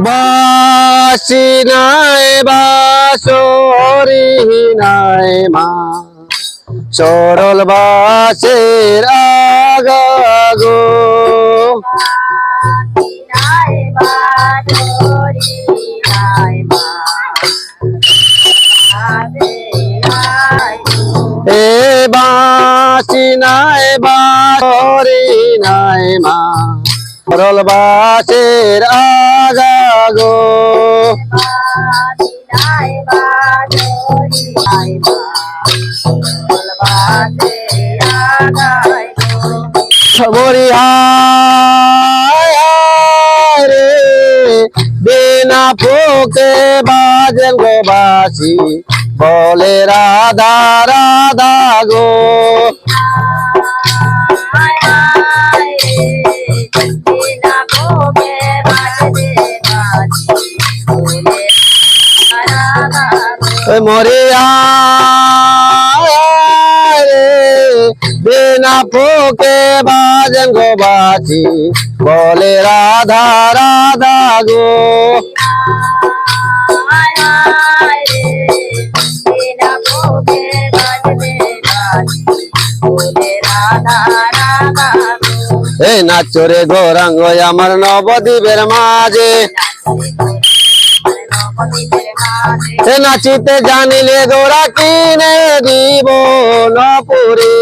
বাসি নাই বাসরি নাই মা। সরল বাসের আগাগো। এ বাসি নাই বাসরি নাই মা। সরল বাসের আগাগো রে, বিনা ফুকে বাজেন গো বাসি। বলে রাধা রাধা গো। ওই মরে রে, বিনা ফুকে বাজেন গো বাসি বলে রাধা রাধা গো। এ নাচরে গৌরাঙ্গ, আমার নবদ্বীপের মাঝে। এ নাচিতে জানিলে গোরা কিনে দিব নপুরে।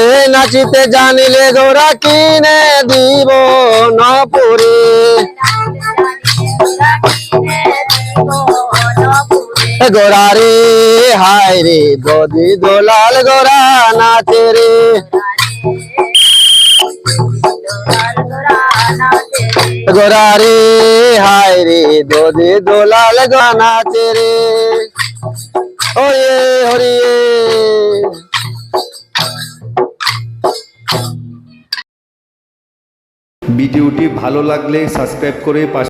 এ নাচিতে জানিলে গোরা কিনে দিব নপুরে। গোরা রে, হায় রে দদি দোলাল গোরা নাচে রে। গোরা রে, হায় রে দদি দোলাল গোরা নাচে রে। হরিয়ে হরিয়ে। ভিডিওটি ভালো লাগলে সাবস্ক্রাইব করে পাশে